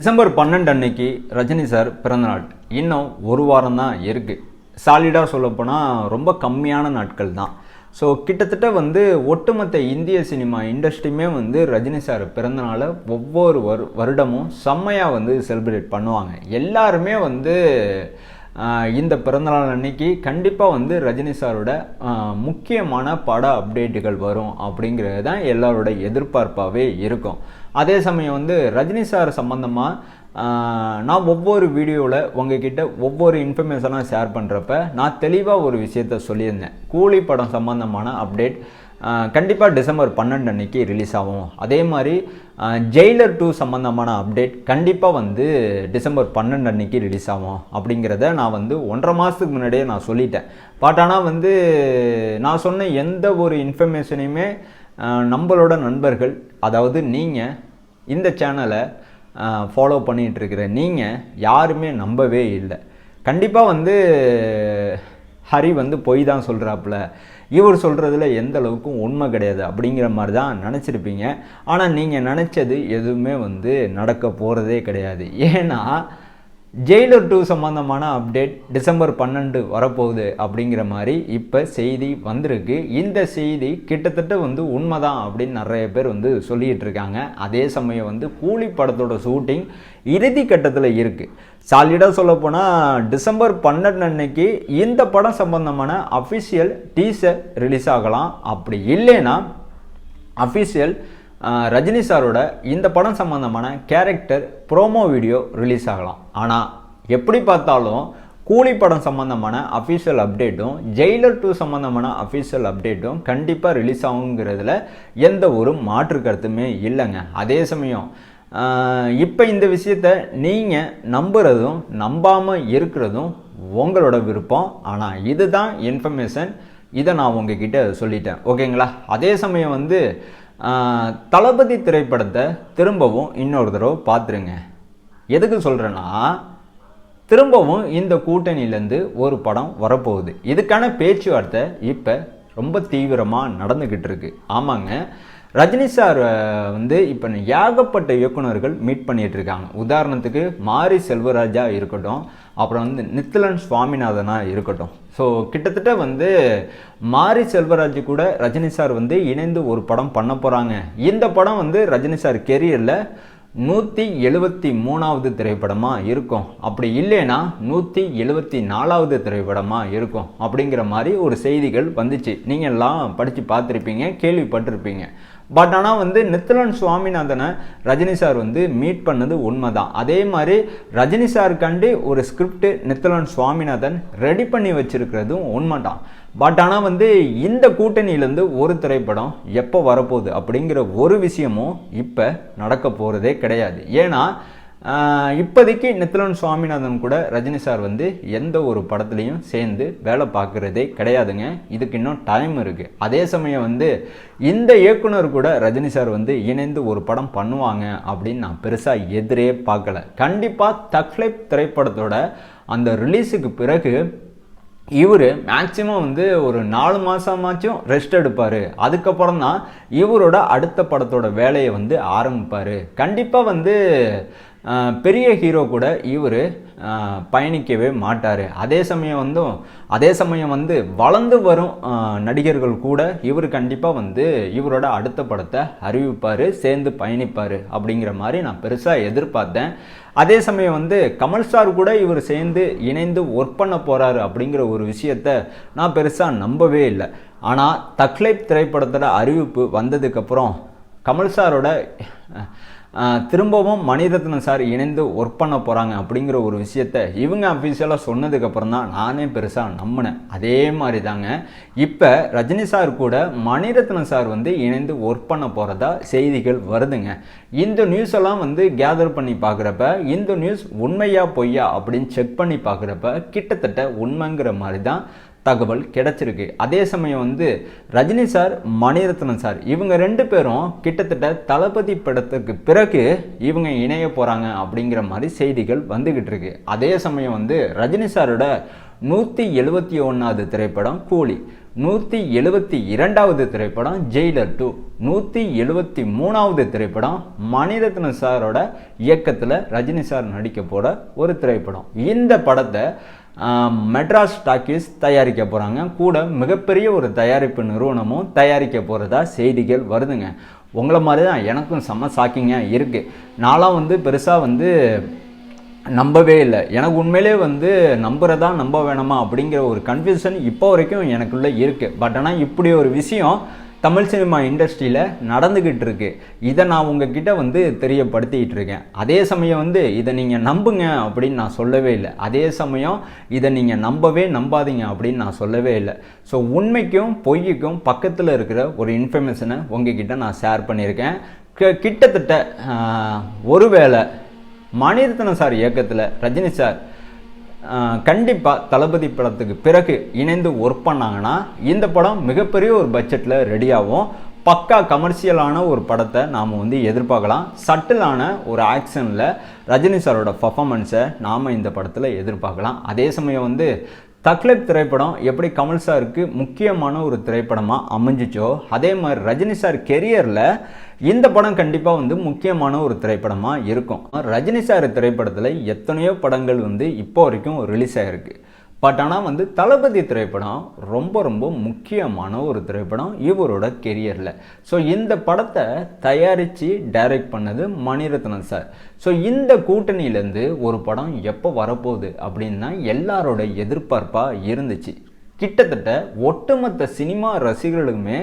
December பன்னெண்டு அன்னைக்கு Rajini sir பிறந்தநாள். இன்னும் ஒரு வாரம் தான் இருக்குது சாலிடாக சொல்லப்போனால் ரொம்ப கம்மியான நாட்கள் தான். ஸோ கிட்டத்தட்ட வந்து ஒட்டுமொத்த இந்திய சினிமா இண்டஸ்ட்ரியுமே வந்து ரஜினி சார் பிறந்தநாளை ஒவ்வொரு வரு வருடமும் செம்மையாக வந்து செலிப்ரேட் பண்ணுவாங்க. எல்லாருமே வந்து இந்த பிறந்தநாள் அன்னைக்கு கண்டிப்பாக வந்து ரஜினி சாரோட முக்கியமான பட அப்டேட்டுகள் வரும் அப்படிங்கிறது தான் எல்லாரோட எதிர்பார்ப்பாகவே இருக்கும். அதே சமயம் வந்து ரஜினி சார் சம்மந்தமாக நான் ஒவ்வொரு வீடியோவில் உங்ககிட்ட ஒவ்வொரு இன்ஃபர்மேஷனாக ஷேர் பண்ணுறப்ப நான் தெளிவாக ஒரு விஷயத்த சொல்லியிருந்தேன். கூலி படம் சம்மந்தமான அப்டேட் கண்டிப்பாக டிசம்பர் பன்னெண்டு அன்னைக்கு ரிலீஸ் ஆகும். அதே மாதிரி ஜெயிலர் டூ சம்மந்தமான அப்டேட் கண்டிப்பாக வந்து டிசம்பர் பன்னெண்டு அன்னைக்கு ரிலீஸ் ஆகும். அப்படிங்கிறத நான் வந்து ஒன்றரை மாதத்துக்கு முன்னாடியே நான் சொல்லிட்டேன். பட் ஆனால் வந்து நான் சொன்ன எந்த ஒரு இன்ஃபர்மேஷனையுமே நம்மளோட நண்பர்கள் அதாவது நீங்கள் இந்த சேனலை ஃபாலோ பண்ணிகிட்டு இருக்கிற நீங்கள் யாருமே நம்பவே இல்லை. கண்டிப்பாக வந்து ஹரி வந்து பொய் தான் சொல்கிறாப்புல இவர் சொல்கிறதுல எந்த அளவுக்கும் உண்மை கிடையாது அப்படிங்கிற மாதிரி தான் நினச்சிருப்பீங்க. ஆனால் நீங்கள் நினச்சது எதுவுமே வந்து நடக்க போகிறதே கிடையாது. ஏன்னா ஜெயிலர் டூ சம்மந்தமான அப்டேட் டிசம்பர் பன்னெண்டு வரப்போகுது அப்படிங்கிற மாதிரி இப்போ செய்தி வந்திருக்கு. இந்த செய்தி கிட்டத்தட்ட வந்து உண்மைதான் அப்படின்னு நிறைய பேர் வந்து சொல்லிகிட்டு இருக்காங்க. அதே சமயம் வந்து கூலி படத்தோட ஷூட்டிங் இறுதி கட்டத்தில் இருக்குது சாலிடாக சொல்லப்போனால் டிசம்பர் பன்னெண்டு அன்னைக்கு இந்த படம் சம்பந்தமான அஃபிஷியல் டீசர் ரிலீஸ் ஆகலாம். அப்படி இல்லைன்னா அஃபிஷியல் ரஜினி சாரோட இந்த படம் சம்மந்தமான கேரக்டர் ப்ரோமோ வீடியோ ரிலீஸ் ஆகலாம். ஆனால் எப்படி பார்த்தாலும் கூலி படம் சம்மந்தமான அஃபீஷியல் அப்டேட்டும் ஜெயிலர் டூ சம்மந்தமான அஃபீஷியல் அப்டேட்டும் கண்டிப்பாக ரிலீஸ் ஆகுங்கிறதுல எந்த ஒரு மாற்று கருத்துமே இல்லைங்க. அதே சமயம் இப்போ இந்த விஷயத்த நீங்கள் நம்புறதும் நம்பாமல் இருக்கிறதும் உங்களோட விருப்பம். ஆனால் இதுதான் இன்ஃபர்மேஷன் இதை நான் உங்ககிட்ட சொல்லிட்டேன். ஓகேங்களா அதே சமயம் வந்து தளபதி திரைப்படத்தை திரும்பவும் இன்னொரு தடவை பார்த்துருங்க. எதுக்கு சொல்கிறேன்னா திரும்பவும் இந்த கூட்டணியிலேருந்து ஒரு படம் வரப்போகுது. இதுக்கான பேச்சுவார்த்தை இப்போ ரொம்ப தீவிரமாக நடந்துக்கிட்டு இருக்கு. ஆமாங்க. ரஜினி சார் வந்து இப்போ ஏகப்பட்ட இயக்குனர்கள் மீட் பண்ணிகிட்டு இருக்காங்க. உதாரணத்துக்கு மாரி செல்வராஜா இருக்கட்டும் அப்புறம் வந்து நித்திலன் சுவாமிநாதனாக இருக்கட்டும். ஸோ கிட்டத்தட்ட வந்து மாரி செல்வராஜ் கூட ரஜினி சார் வந்து இணைந்து ஒரு படம் பண்ண போகிறாங்க இந்த படம் வந்து ரஜினி சார் கெரியரில் நூற்றி எழுபத்தி மூணாவது திரைப்படமாக இருக்கும். அப்படி இல்லைன்னா நூற்றி எழுபத்தி நாலாவது திரைப்படமாக இருக்கும் அப்படிங்கிற மாதிரி ஒரு செய்திகள் வந்துச்சு. நீங்கள் எல்லாம் படித்து பார்த்துருப்பீங்க கேள்விப்பட்டிருப்பீங்க. பட் ஆனால் வந்து நித்திலன் சுவாமிநாதனை ரஜினி சார் வந்து மீட் பண்ணது உண்மை தான் அதே மாதிரி ரஜினி சாருக்காண்டி ஒரு ஸ்கிரிப்ட் நித்திலன் சுவாமிநாதன் ரெடி பண்ணி வச்சிருக்கிறதும் உண்மைதான். பட் ஆனால் வந்து இந்த கூட்டணியிலேருந்து ஒரு திரைப்படம் எப்போ வரப்போகுது அப்படிங்கிற ஒரு விஷயமும் இப்போ நடக்க போகிறதே கிடையாது. ஏன்னா இப்போதைக்கு நெத்திலன் சுவாமிநாதன் கூட ரஜினி சார் வந்து எந்த ஒரு படத்துலையும் சேர்ந்து வேலை பார்க்குறதே கிடையாதுங்க. இதுக்கு இன்னும் டைம் இருக்குது அதே சமயம் வந்து இந்த இயக்குனர் கூட ரஜினி சார் வந்து இணைந்து ஒரு படம் பண்ணுவாங்க அப்படின்னு நான் பெருசாக எதிரே பார்க்கல. கண்டிப்பாக தக்லைப் திரைப்படத்தோட அந்த ரிலீஸுக்கு பிறகு இவர் மேக்சிமம் வந்து ஒரு நாலு மாதமாச்சும் ரெஸ்ட் எடுப்பார். அதுக்கப்புறம் தான் இவரோட அடுத்த படத்தோட வேலையை வந்து ஆரம்பிப்பார். கண்டிப்பாக வந்து பெரிய ஹீரோ கூட இவர் பயணிக்கவே மாட்டார். அதே சமயம் வந்து அதே சமயம் வந்து வளர்ந்து வரும் நடிகர்கள் கூட இவர் கண்டிப்பாக வந்து இவரோட அடுத்த படத்தை அறிவிப்பார் சேர்ந்து பயணிப்பார் அப்படிங்கிற மாதிரி நான் பெருசாக எதிர்பார்த்தேன். அதே சமயம் வந்து கமல் சார் கூட இவர் சேர்ந்து இணைந்து ஒர்க் பண்ண போகிறாரு அப்படிங்கிற ஒரு விஷயத்த நான் பெருசாக நம்பவே இல்லை. ஆனால் தக்லைப் திரைப்படத்தோட அறிவிப்பு வந்ததுக்கப்புறம் கமல் சாரோட திரும்பவும் மணிரத்னம் சார் இணைந்து ஒர்க் பண்ண போகிறாங்க அப்படிங்கிற ஒரு விஷயத்த இவங்க அஃபீஷியலாக சொன்னதுக்கப்புறம் தான் நானே பெருசாக நம்பினேன். அதே மாதிரி தாங்க இப்போ ரஜினி சார் கூட மணிரத்னம் சார் வந்து இணைந்து ஒர்க் பண்ண போகிறதா செய்திகள் வருதுங்க. இந்த நியூஸ் எல்லாம் வந்து கேதர் பண்ணி பார்க்குறப்ப இந்த நியூஸ் உண்மையா பொய்யா அப்படின்னு செக் பண்ணி பார்க்குறப்ப கிட்டத்தட்ட உண்மைங்கிற மாதிரி தான் தகவல் கிடைச்சிருக்கு. அதே சமயம் வந்து ரஜினி சார் மணிரத்னம் சார் இவங்க ரெண்டு பேரும் கிட்டத்தட்ட தளபதி படத்துக்கு பிறகு இவங்க இணைய போகிறாங்க அப்படிங்கிற மாதிரி செய்திகள் வந்துக்கிட்டு இருக்கு. அதே சமயம் வந்து ரஜினி சாரோட நூற்றி எழுபத்தி ஒன்றாவது திரைப்படம் கூலி நூற்றி எழுபத்தி இரண்டாவது திரைப்படம் ஜெயிலர் டூ நூற்றி எழுபத்தி மூணாவது திரைப்படம் மணிரத்ன சாரோட இயக்கத்தில் ரஜினி சார் நடிக்க போகிற ஒரு திரைப்படம். இந்த படத்தை மெட்ராஸ் டாக்கீஸ் தயாரிக்க போகிறாங்க கூட மிகப்பெரிய ஒரு தயாரிப்பு நிறுவனமும் தயாரிக்க போகிறதா செய்திகள் வருதுங்க. உங்களை மாதிரி தான் எனக்கும் செம்ம ஷாக்கிங்காக இருக்குது நான்லாம் வந்து பெருசாக வந்து நம்பவே இல்லை. எனக்கு உண்மையிலே வந்து நம்புகிறதா நம்ப வேணாமா அப்படிங்கிற ஒரு கன்ஃபியூஷன் இப்போ வரைக்கும் எனக்குள்ளே இருக்குது பட் ஆனால் இப்படி ஒரு விஷயம் தமிழ் சினிமா இண்டஸ்ட்ரியில் நடந்துக்கிட்டு இருக்கு இதை நான் உங்ககிட்ட வந்து தெரியப்படுத்திக்கிட்டு இருக்கேன் அதே சமயம் வந்து இதை நீங்கள் நம்புங்க அப்படின்னு நான் சொல்லவே இல்லை. அதே சமயம் இதை நீங்கள் நம்பவே நம்பாதீங்க அப்படின்னு நான் சொல்லவே இல்லை. ஸோ உண்மைக்கும் பொய்க்கும் பக்கத்தில் இருக்கிற ஒரு இன்ஃபர்மேஷனை உங்ககிட்ட நான் ஷேர் பண்ணியிருக்கேன். கிட்டத்தட்ட ஒருவேளை மணிரத்னம் சார் இயக்கத்தில் ரஜினி சார் கண்டிப்பாக தளபதி படத்துக்கு பிறகு இணைந்து ஒர்க் பண்ணாங்கன்னா இந்த படம் மிகப்பெரிய ஒரு பட்ஜெட்டில் ரெடியாகும் பக்கா கமர்ஷியலான ஒரு படத்தை நாம் வந்து எதிர்பார்க்கலாம். சட்டிலான ஒரு ஆக்ஷனில் ரஜினி சாரோட பர்ஃபாமன்ஸை நாம் இந்த படத்தில் எதிர்பார்க்கலாம். அதே சமயம் வந்து தக்லீப் திரைப்படம் எப்படி கமல் சாருக்கு முக்கியமான ஒரு திரைப்படமாக அமைஞ்சிச்சோ அதே மாதிரி ரஜினி சார் கெரியரில் இந்த படம் கண்டிப்பாக வந்து முக்கியமான ஒரு திரைப்படமாக இருக்கும். ரஜினி சார் திரைப்படத்தில் எத்தனையோ படங்கள் வந்து இப்போ வரைக்கும் ரிலீஸ் ஆகிருக்கு பட் ஆனால் வந்து தளபதி திரைப்படம் ரொம்ப ரொம்ப முக்கியமான ஒரு திரைப்படம் இவரோட கெரியரில் ஸோ இந்த படத்தை தயாரித்து டைரக்ட் பண்ணது மணிரத்னம் சார். ஸோ இந்த கூட்டணியிலேருந்து ஒரு படம் எப்போ வரப்போகுது அப்படின்னா எல்லாரோட எதிர்பார்ப்பாக இருந்துச்சு. கிட்டத்தட்ட ஒட்டுமொத்த சினிமா ரசிகர்களுமே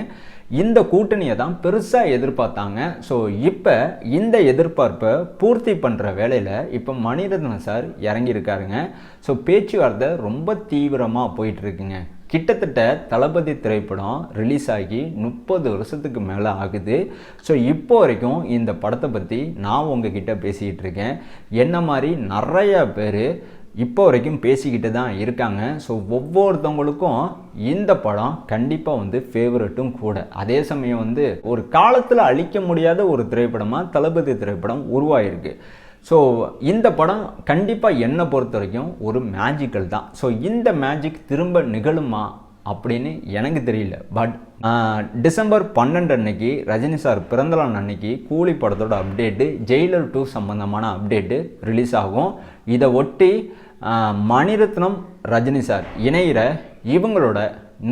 இந்த கூட்டணியை தான் பெருசாக எதிர்பார்த்தாங்க. ஸோ இப்போ இந்த எதிர்பார்ப்பை பூர்த்தி பண்ணுற வேலையில் இப்போ மணிரத்னம் சார் இறங்கியிருக்காருங்க. ஸோ பேச்சுவார்த்தை ரொம்ப தீவிரமாக போயிட்டுருக்குங்க. கிட்டத்தட்ட தளபதி திரைப்படம் ரிலீஸ் ஆகி முப்பது வருஷத்துக்கு மேலே ஆகுது. ஸோ இப்போ வரைக்கும் இந்த படத்தை பற்றி நான் உங்ககிட்ட பேசிக்கிட்டு இருக்கேன். என்ன மாதிரி நிறையா பேர் இப்போ வரைக்கும் பேசிக்கிட்டு தான் இருக்காங்க. ஸோ ஒவ்வொருத்தவங்களுக்கும் இந்த படம் கண்டிப்பாக வந்து ஃபேவரட்டும் கூட. அதே சமயம் வந்து ஒரு காலத்தில் அழிக்க முடியாத ஒரு திரைப்படமாக தளபதி திரைப்படம் உருவாயிருக்கு. ஸோ இந்த படம் கண்டிப்பாக என்னை பொறுத்த வரைக்கும் ஒரு மேஜிக்கல் தான். ஸோ இந்த மேஜிக் திரும்ப நிகழுமா அப்படின்னு எனக்கு தெரியல. பட் டிசம்பர் பன்னெண்டு அன்னைக்கு ரஜினி சார் பிறந்தநாள் அன்னைக்கு கூலி படத்தோட அப்டேட்டு ஜெயிலர் டூ சம்மந்தமான அப்டேட்டு ரிலீஸ் ஆகும். இதை ஒட்டி மணிரத்னம் ரஜினி சார் இணையிற இவங்களோட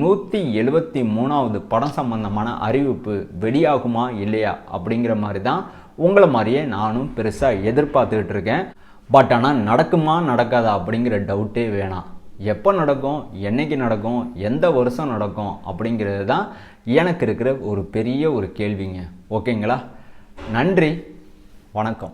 நூற்றி எழுபத்தி மூணாவது படம் சம்பந்தமான அறிவிப்பு வெளியாகுமா இல்லையா அப்படிங்கிற மாதிரி தான் உங்களை மாதிரியே நானும் பெருசாக எதிர்பார்த்துக்கிட்டு இருக்கேன். பட் ஆனால் நடக்குமா நடக்காதா அப்படிங்கிற டவுட்டே வேணாம். எப்போ நடக்கும் என்னைக்கு நடக்கும் எந்த வருஷம் நடக்கும் அப்படிங்கிறது தான் எனக்கு இருக்கிற ஒரு பெரிய ஒரு கேள்விங்க. ஓகேங்களா? நன்றி வணக்கம்.